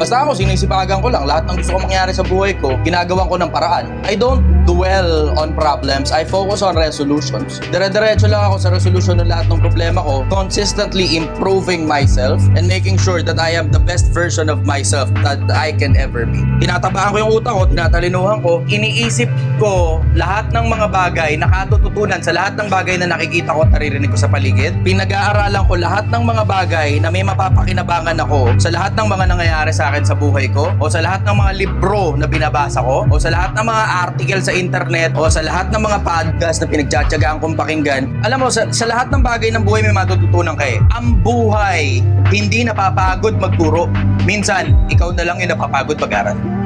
Basta ako, sinisipagan ko lang. Lahat ng gusto ko mangyari sa buhay ko, ginagawan ko ng paraan. I don't dwell on problems. I focus on resolutions. Dire-diretso lang ako sa resolution ng lahat ng problema ko, consistently improving myself and making sure that I am the best version of myself that I can ever be. Tinatabahan ko yung utak ko, tinatalinuhan ko, iniisip ko lahat ng mga bagay na katututunan sa lahat ng bagay na nakikita ko at naririnig ko sa paligid. Pinag-aaralan ko lahat ng mga bagay na may mapapakinabangan ako sa lahat ng mga nangyayari sa akin sa buhay ko o sa lahat ng mga libro na binabasa ko o sa lahat ng mga article sa internet o sa lahat ng mga podcast na pinagtsatsagaan kong pakinggan. Alam mo, sa, sa lahat ng bagay ng buhay may matututunan ka eh. Ang buhay, hindi napapagod magturo. Minsan, ikaw na lang yung napapagod mag-aral.